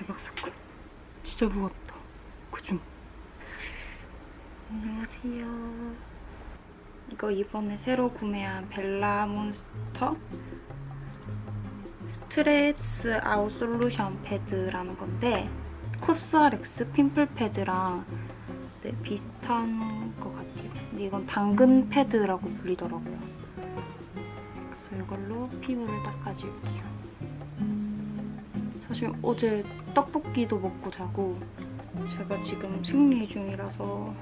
대박 사건. 진짜 무겁다. 그죠? 안녕하세요. 이거 이번에 새로 구매한 벨라 몬스터 스트레스 아웃 솔루션 패드라는 건데 코스알엑스 핀플 패드랑 네, 비슷한 것 같아요. 근데 이건 당근 패드라고 불리더라고요. 그래서 이걸로 피부를 닦아줄게요. 사실 어제 떡볶이도 먹고 자고 제가 지금 생리 중이라서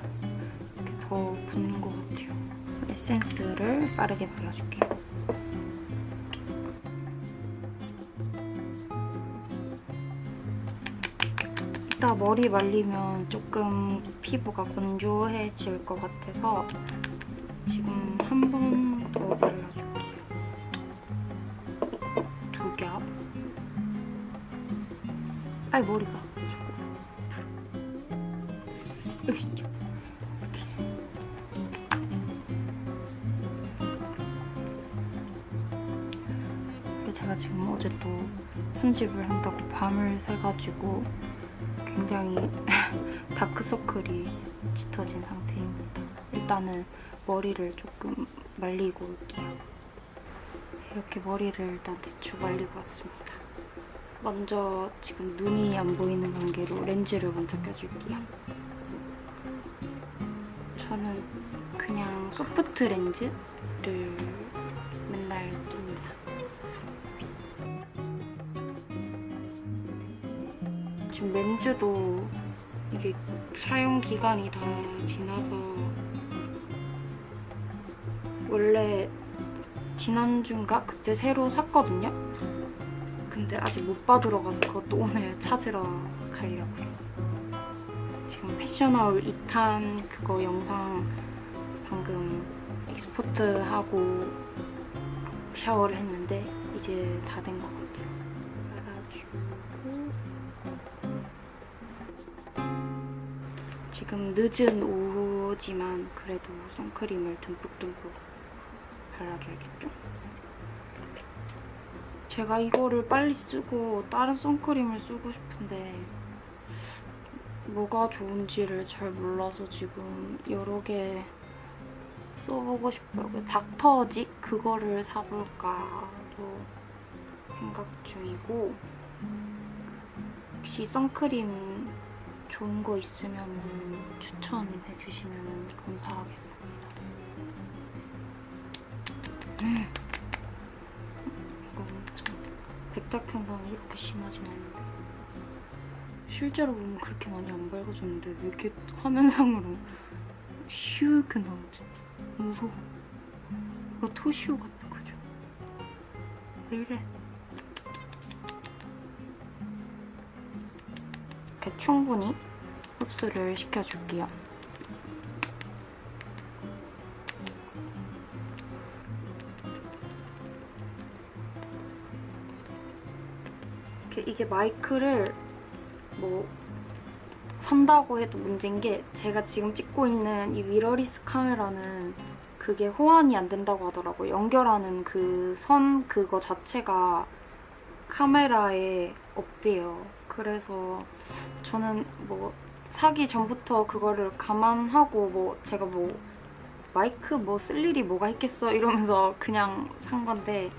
이렇게 더 붓는 것 같아요. 에센스를 빠르게 발라줄게요. 이따 머리 말리면 조금 피부가 건조해질 것 같아서 지금 한 번 더 발라줄게요. 아이 머리가. 여기. 근데 제가 지금 어제 또 편집을 한다고 밤을 새가지고 굉장히 다크서클이 짙어진 상태입니다. 일단은 머리를 조금 말리고 올게요. 이렇게 머리를 일단 대충 말리고 왔습니다. 먼저 지금 눈이 안 보이는 관계로 렌즈를 먼저 껴줄게요. 저는 그냥 소프트 렌즈를 맨날 낍니다. 지금 렌즈도 이게 사용 기간이 다 지나서 원래 지난주인가 그때 새로 샀거든요. 근데 아직 못 받으러 가서 그것도 오늘 찾으러 가려고요. 지금 패션아울 2탄 그거 영상 방금 익스포트하고 샤워를 했는데 이제 다 된 것 같아요. 깔아주고 지금 늦은 오후지만 그래도 선크림을 듬뿍듬뿍 발라줘야겠죠? 제가 이거를 빨리 쓰고 다른 선크림을 쓰고 싶은데 뭐가 좋은지를 잘 몰라서 지금 여러 개 써보고 싶어요. 그 닥터직 그거를 사볼까도 생각 중이고 혹시 선크림 좋은 거 있으면 추천해 주시면 감사하겠습니다. 음. 백탁 현상이 이렇게 심하진 않은데 실제로 보면 그렇게 많이 안 밝아졌는데 왜 이렇게 화면상으로 쉬우게 나오지? 무서워. 이거 토시오 같다, 그죠? 왜 이래? 이렇게 충분히 흡수를 시켜줄게요. 마이크를 뭐 산다고 해도 문제인 게 제가 지금 찍고 있는 이 미러리스 카메라는 그게 호환이 안 된다고 하더라고요. 연결하는 그 선 그거 자체가 카메라에 없대요. 그래서 저는 뭐 사기 전부터 그거를 감안하고 뭐 제가 뭐 마이크 뭐 쓸 일이 뭐가 있겠어 이러면서 그냥 산 건데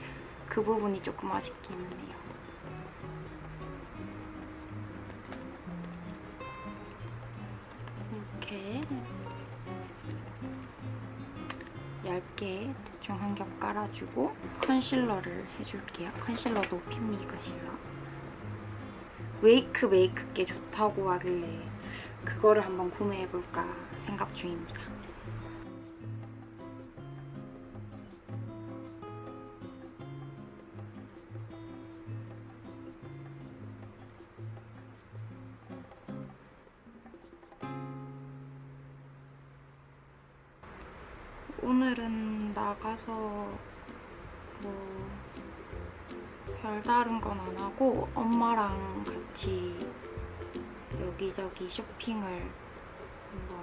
그 부분이 조금 아쉽기는 해요. 얇게 대충 한 겹 깔아주고 컨실러를 해줄게요. 컨실러도 핀미 컨실러. 웨이크 메이크게 좋다고 하길래 그거를 한번 구매해볼까 생각 중입니다. 엄마랑 같이 여기저기 쇼핑을 한번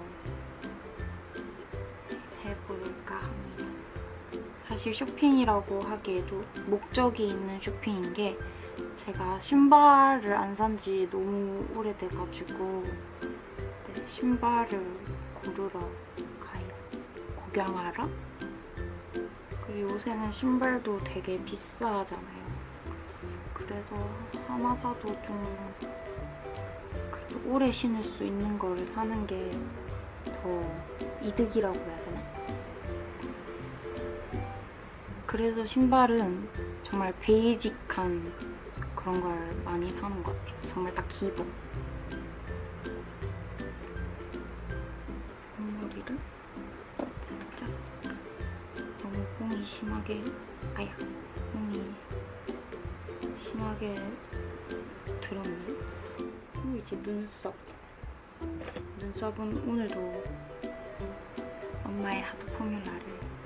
해볼까 합니다. 사실 쇼핑이라고 하기에도 목적이 있는 쇼핑인 게 제가 신발을 안 산 지 너무 오래돼가지고 네, 신발을 고르러 가요. 구경하러. 그리고 요새는 신발도 되게 비싸잖아요. 그래서 하나 사도 좀 오래 신을 수 있는 거를 사는 게 더 이득이라고 해야 되나? 그래서 신발은 정말 베이직한 그런 걸 많이 사는 것 같아요. 정말 딱 기본. 앞머리를 살짝 너무 뽕이 심하게 아야 뽕이 심하게 들었네. 그리고 이제 눈썹. 눈썹은 오늘도 엄마의 하드 포뮬라를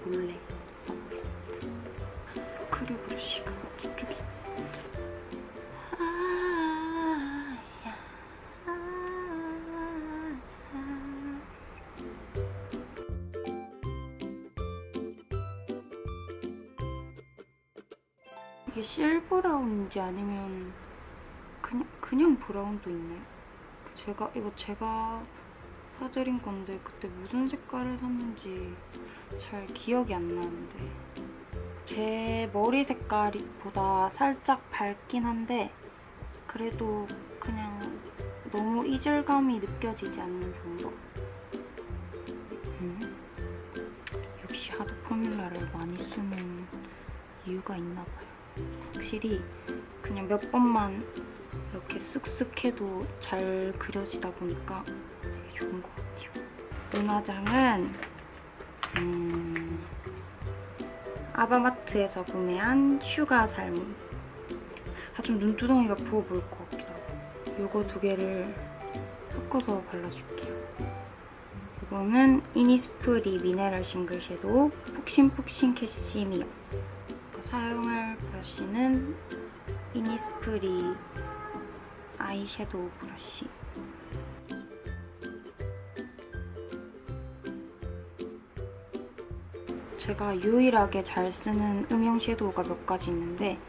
몰래 써보겠습니다. 스크류 브러쉬가 저쪽에. 브라운인지 아니면 그냥 그냥 브라운도 있네. 제가 이거 제가 사드린 건데 그때 무슨 색깔을 샀는지 잘 기억이 안 나는데 제 머리 색깔보다 살짝 밝긴 한데 그래도 그냥 너무 이질감이 느껴지지 않는 정도. 음. 역시 하드 포뮬라를 많이 쓰는 이유가 있나 봐요. 확실히 그냥 몇 번만 이렇게 쓱쓱 해도 잘 그려지다 보니까 되게 좋은 것 같아요. 눈화장은 음, 아바마트에서 구매한 슈가 살몬. 아, 좀 눈두덩이가 부어 보일 것 같기도 하고. 요거 두 개를 섞어서 발라줄게요. 이거는 이니스프리 미네랄 싱글 섀도우 폭신폭신 캐시미어. 사용할 브러쉬는 이니스프리 아이섀도우 브러쉬. 제가 유일하게 잘 쓰는 음영 섀도우가 몇 가지 있는데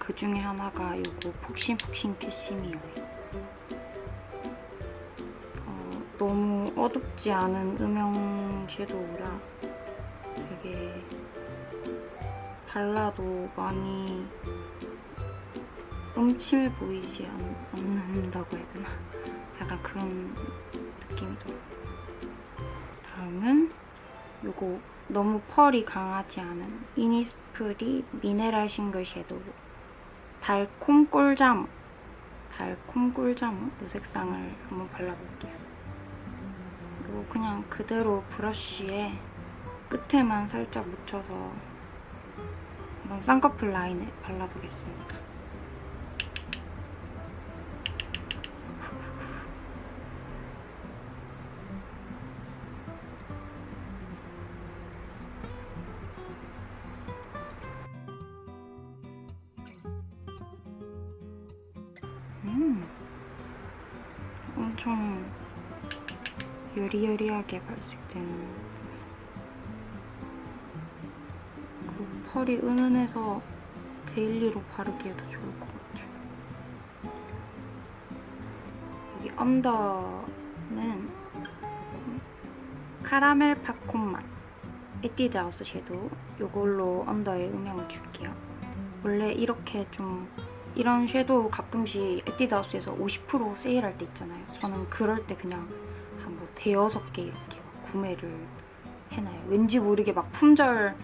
그 중에 하나가 이거 폭신폭신 캐시미어예요. 어, 너무 어둡지 않은 음영 섀도우라 되게 발라도 많이 음침해 보이지 않, 않는다고 해야 되나? 약간 그런 느낌이 들어요. 다음은 요거 너무 펄이 강하지 않은 이니스프리 미네랄 싱글 섀도우 달콤 꿀자무 달콤 꿀자무 이 색상을 한번 발라볼게요. 이거 그냥 그대로 브러쉬에 끝에만 살짝 묻혀서 한번 쌍꺼풀 라인에 발라보겠습니다. 음, 엄청 여리여리하게 발색되는 펄이 은은해서 데일리로 바르기에도 좋을 것 같아요. 여기 언더는 카라멜 팝콘 맛 에뛰드 하우스 섀도우 이걸로 언더에 음영을 줄게요. 원래 이렇게 좀 이런 섀도우 가끔씩 에뛰드하우스에서 50% 세일할 때 있잖아요. 저는 그럴 때 그냥 한 뭐 대여섯 개 이렇게 구매를 해놔요. 왠지 모르게 막 품절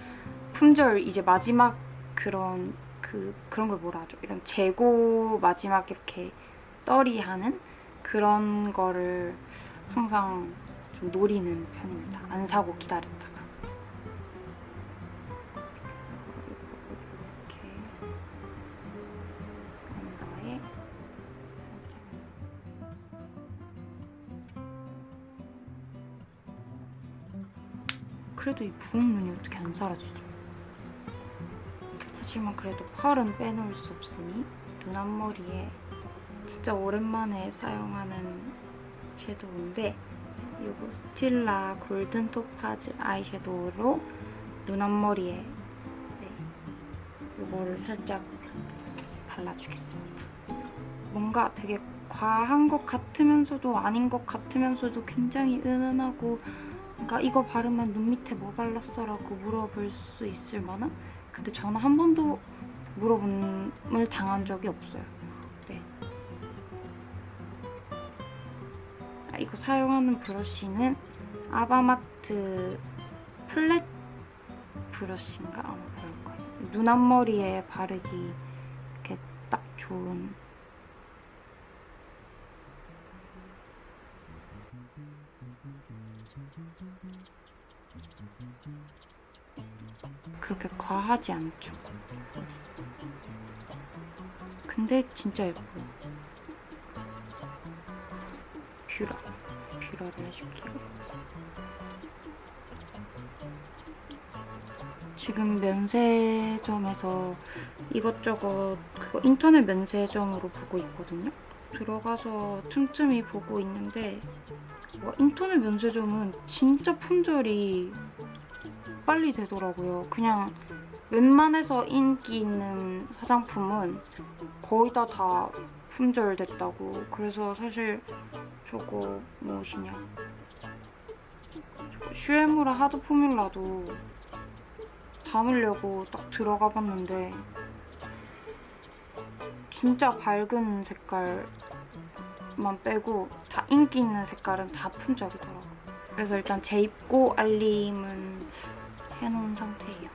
품절 이제 마지막 그런 그 그런 걸 뭐라 하죠? 이런 재고 마지막 이렇게 떨이 하는 그런 거를 항상 좀 노리는 편입니다. 안 사고 언더에 그래도 이 부은 눈이 어떻게 안 사라지죠? 하지만 그래도 펄은 빼놓을 수 없으니 눈 앞머리에 진짜 오랜만에 사용하는 섀도우인데 이거 스틸라 골든 토파즈 아이섀도우로 눈 앞머리에 네, 이거를 살짝 발라주겠습니다. 뭔가 되게 과한 것 같으면서도 아닌 것 같으면서도 굉장히 은은하고 그러니까 이거 바르면 눈 밑에 뭐 발랐어? 라고 물어볼 수 있을 만한? 근데 저는 한 번도 물어봄을 당한 적이 없어요. 네. 아, 이거 사용하는 브러쉬는 아바마트 플랫 브러쉬인가? 아마 그럴 거예요. 눈 앞머리에 바르기 이렇게 딱 좋은 그렇게 과하지 않죠. 근데 진짜 예뻐요. 뷰러. 뷰러를 해줄게요. 지금 면세점에서 이것저것 그거 인터넷 면세점으로 보고 있거든요. 들어가서 틈틈이 보고 있는데 와, 인터넷 면세점은 진짜 품절이 빨리 되더라고요. 그냥 웬만해서 인기 있는 화장품은 거의 다 다 품절됐다고. 그래서 사실 저거 무엇이냐. 슈에무라 하드 포뮬라도 담으려고 딱 들어가 봤는데 진짜 밝은 색깔만 빼고 다 인기 있는 색깔은 다 품절이더라고요. 그래서 일단 재입고 알림은 해놓은 상태예요.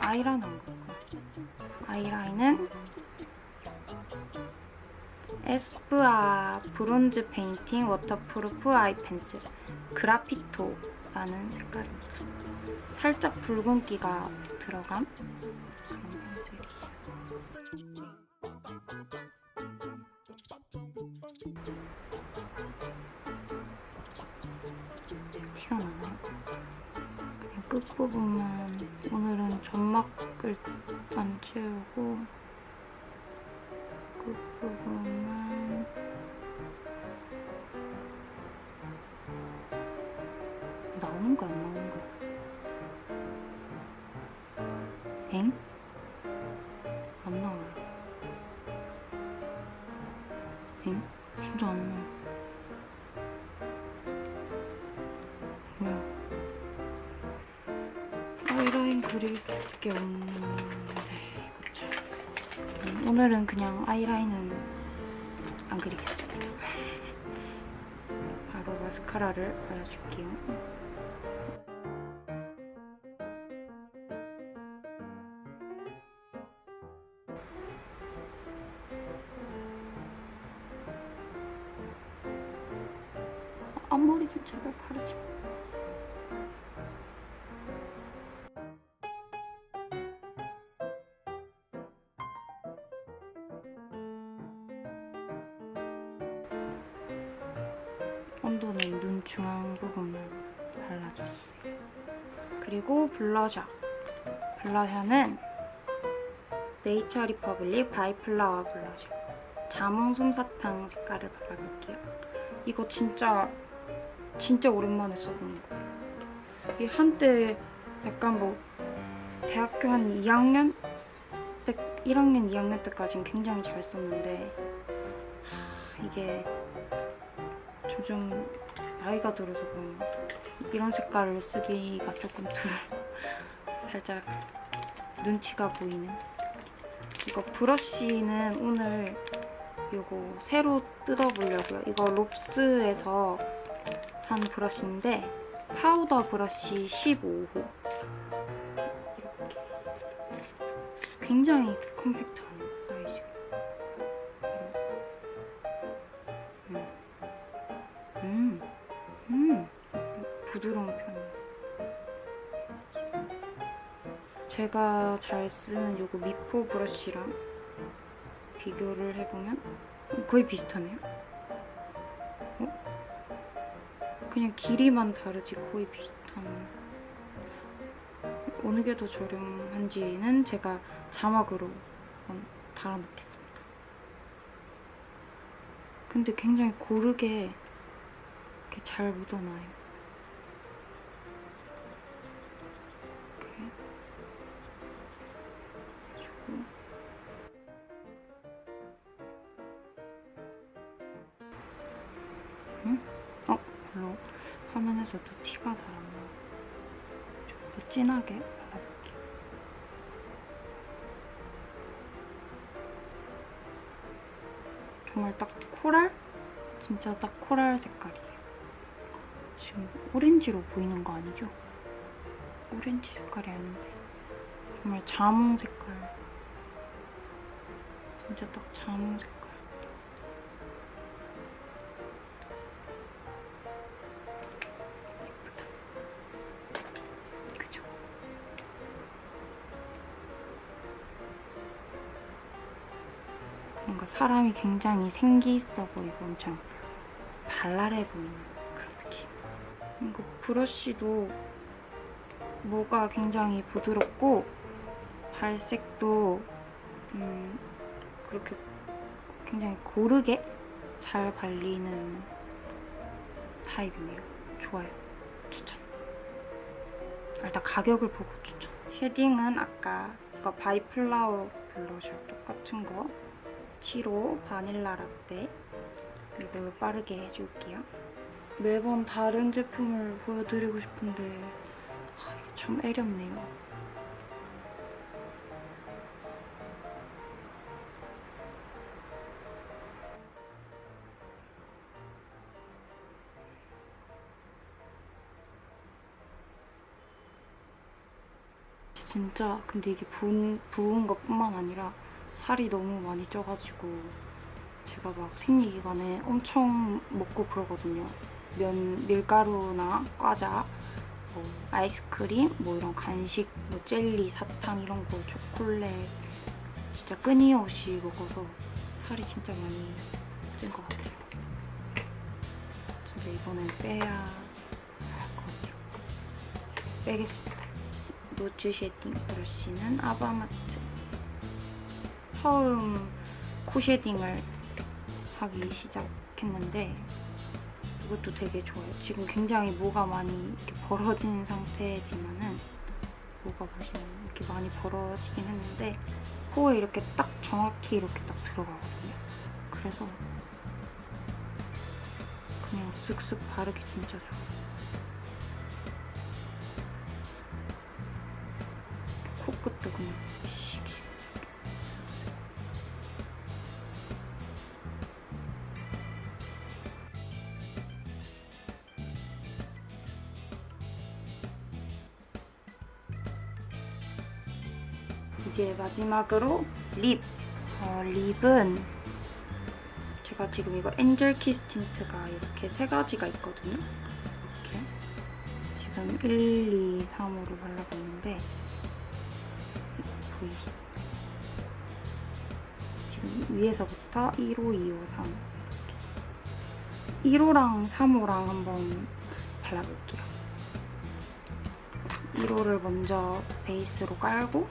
아이라인 안 볼까? 아이라인은 에스쁘아 브론즈 페인팅 워터프루프 아이 펜슬 그라피토라는 색깔입니다. 살짝 붉은기가 들어간 그런 펜슬이에요. 끝부분만 오늘은 점막을 안 채우고 오늘은 그냥 아이라인은 안 그리겠습니다. 바로 마스카라를 발라줄게요 블러셔는 네이처 리퍼블릭 바이플라워 블러셔. 자몽 솜사탕 색깔을 발라볼게요. 이거 진짜 진짜 오랜만에 써보는 거예요. 이 한때 약간 뭐 대학교 한 2학년 때 1학년 2학년 때까지는 굉장히 잘 썼는데 하, 이게 점점 나이가 들어서 그런가 이런 색깔을 쓰기가 조금 두 살짝 눈치가 보이는. 이거 브러쉬는 오늘 이거 새로 뜯어보려고요. 이거 롭스에서 산 브러쉬인데 파우더 브러쉬 15호. 이렇게 굉장히 컴팩트한 사이즈 음. 음, 음, 부드러운 제가 잘 쓰는 요거 미포 브러쉬랑 비교를 해보면 거의 비슷하네요. 어? 그냥 길이만 다르지 거의 비슷한. 어느 게 더 저렴한지는 제가 자막으로 달아놓겠습니다. 근데 굉장히 고르게 이렇게 잘 묻어놔요. 별로 화면에서도 티가 잘 안 나. 좀더 진하게 발라볼게요. 정말 딱 코랄? 진짜 딱 코랄 색깔이에요. 지금 오렌지로 보이는 거 아니죠? 오렌지 색깔이 아닌데 정말 자몽 색깔 진짜 딱 자몽 색깔 사람이 굉장히 생기 있어 보이고 엄청 발랄해 보이는 그런 느낌 이거 브러쉬도 모가 굉장히 부드럽고 발색도 음, 그렇게 굉장히 고르게 잘 발리는 타입이네요. 좋아요. 추천. 일단 가격을 보고 추천. 쉐딩은 아까 이거 바이플라워 블러셔 똑같은 거 7호 바닐라 라떼 이걸로 빠르게 해줄게요. 매번 다른 제품을 보여드리고 싶은데 아, 참 애렵네요. 진짜 근데 이게 부은, 부은 것뿐만 아니라 살이 너무 많이 쪄가지고 제가 막 생리 기간에 엄청 먹고 그러거든요. 면 밀가루나 과자, 뭐 아이스크림, 뭐 이런 간식, 뭐 젤리, 사탕 이런 거, 초콜릿 진짜 끊임없이 먹어서 살이 진짜 많이 찐 것 같아요. 진짜 이번엔 빼야 할 것 같아요. 빼겠습니다. 노즈 쉐딩 브러쉬는 아바마트. 처음 코 쉐딩을 하기 시작했는데 이것도 되게 좋아요. 지금 굉장히 모가 많이 벌어진 상태지만은 모가 보시면 이렇게 많이 벌어지긴 했는데 코에 이렇게 딱 정확히 이렇게 딱 들어가거든요. 그래서 그냥 쓱쓱 바르기 진짜 좋아요. 코끝도 그냥 이제 마지막으로 립. 어, 립은 제가 지금 이거 엔젤 키스 틴트가 이렇게 세 가지가 있거든요. 이렇게 지금 1, 2, 3으로 발라고 있는데 보이시죠? 지금 위에서부터 1호, 2호, 3 이렇게 1호랑 3호랑 한번 발라볼게요. 1호를 먼저 베이스로 깔고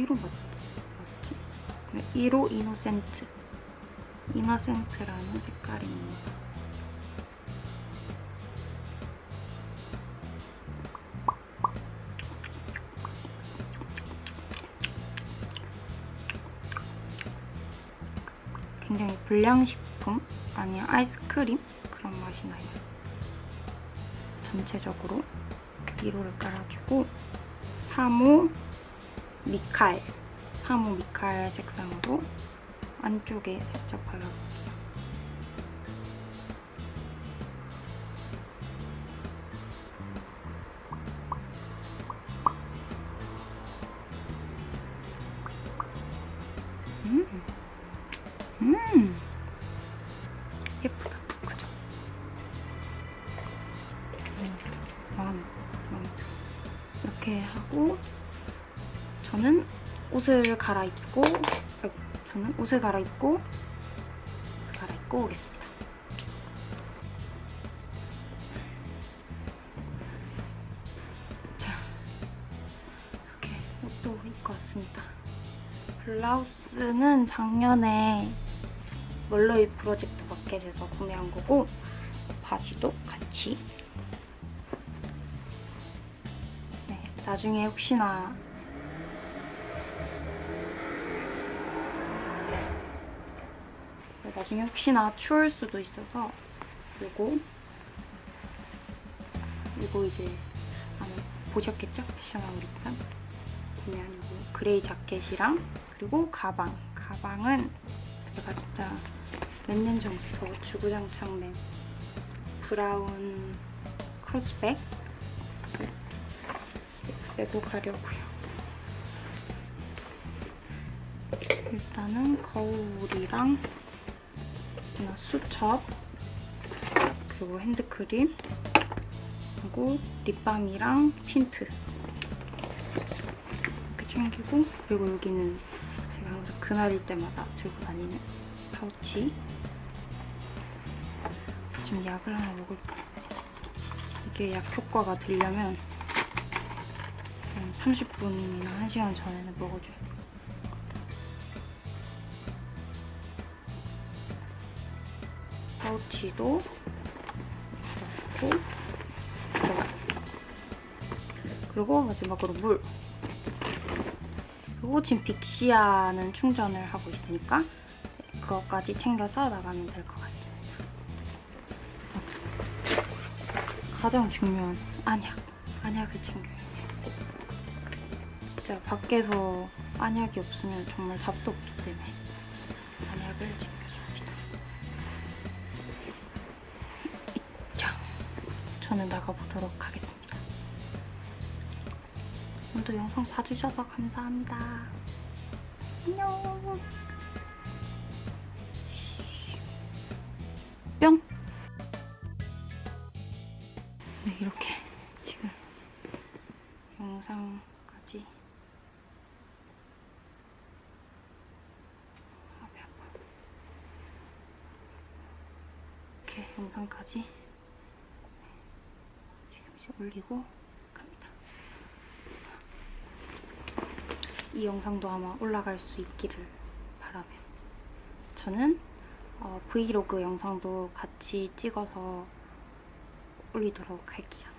1호 맞지? 네, 1호 이노센트 이노센트라는 색깔입니다. 굉장히 불량식품 아니야 아이스크림 그런 맛이 나요. 전체적으로 1호를 깔아주고 3호 미칼 3호 미칼 색상으로 안쪽에 살짝 발라볼게요. 갈아입고 저는 옷을 갈아입고 옷을 갈아입고 오겠습니다. 자, 이렇게 옷도 입고 왔습니다. 블라우스는 작년에 멀로이 프로젝트 마켓에서 구매한 거고 바지도 같이 네, 나중에 혹시나 나중에 혹시나 추울 수도 있어서 요거 이거 이제 아마 보셨겠죠? 패션 아메리칸 구매한 요거 그레이 자켓이랑 그리고 가방 가방은 제가 진짜 몇 년 전부터 주구장창 맨 브라운 크로스백 메고 가려고요. 일단은 거울이랑 그냥 수첩 그리고 핸드크림. 그리고 립밤이랑 틴트 이렇게 챙기고 그리고 여기는 제가 항상 그날일 때마다 들고 다니는 파우치. 지금 약을 하나 먹을까 이게 약 효과가 들려면 한 30분이나 1시간 전에는 먹어줘야 넣고 들어가 그리고 마지막으로 물. 그리고 지금 빅시아는 충전을 하고 있으니까 네, 그것까지 챙겨서 나가면 될 것 같습니다. 가장 중요한 안약 안약을 챙겨야 해요 진짜 밖에서 안약이 없으면 정말 답도 없기 때문에 나가보도록 하겠습니다. 오늘도 영상 봐주셔서 감사합니다. 안녕. 뿅. 네, 이렇게 지금 영상까지 아, 배 아파. 이렇게 영상까지 올리고 갑니다. 이 영상도 아마 올라갈 수 있기를 바라며 저는 어, 브이로그 영상도 같이 찍어서 올리도록 할게요.